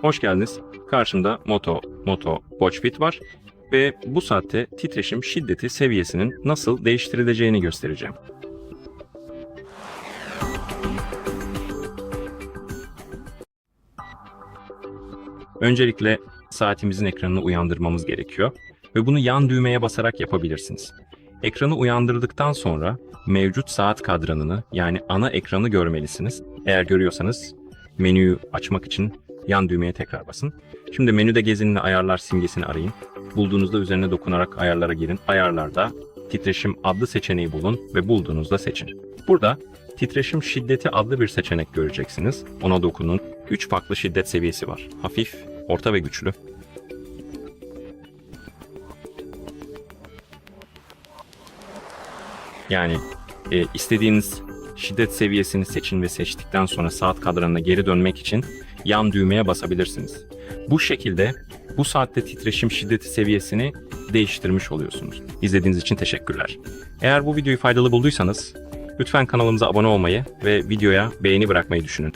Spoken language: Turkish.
Hoş geldiniz. Karşımda Moto, Moto Watch Fit var ve bu saatte titreşim şiddeti seviyesinin nasıl değiştirileceğini göstereceğim. Öncelikle saatimizin ekranını uyandırmamız gerekiyor ve bunu yan düğmeye basarak yapabilirsiniz. Ekranı uyandırdıktan sonra mevcut saat kadranını yani ana ekranı görmelisiniz. Eğer görüyorsanız menüyü açmak için yan düğmeye tekrar basın. Şimdi menüde gezinli ayarlar simgesini arayın. Bulduğunuzda üzerine dokunarak ayarlara girin. Ayarlarda titreşim adlı seçeneği bulun ve bulduğunuzda seçin. Burada titreşim şiddeti adlı bir seçenek göreceksiniz. Ona dokunun. 3 farklı şiddet seviyesi var. Hafif, orta ve güçlü. Yani e, istediğiniz şiddet seviyesini seçin ve seçtikten sonra saat kadranına geri dönmek için yan düğmeye basabilirsiniz. Bu şekilde bu saatte titreşim şiddeti seviyesini değiştirmiş oluyorsunuz. İzlediğiniz için teşekkürler. Eğer bu videoyu faydalı bulduysanız lütfen kanalımıza abone olmayı ve videoya beğeni bırakmayı düşünün.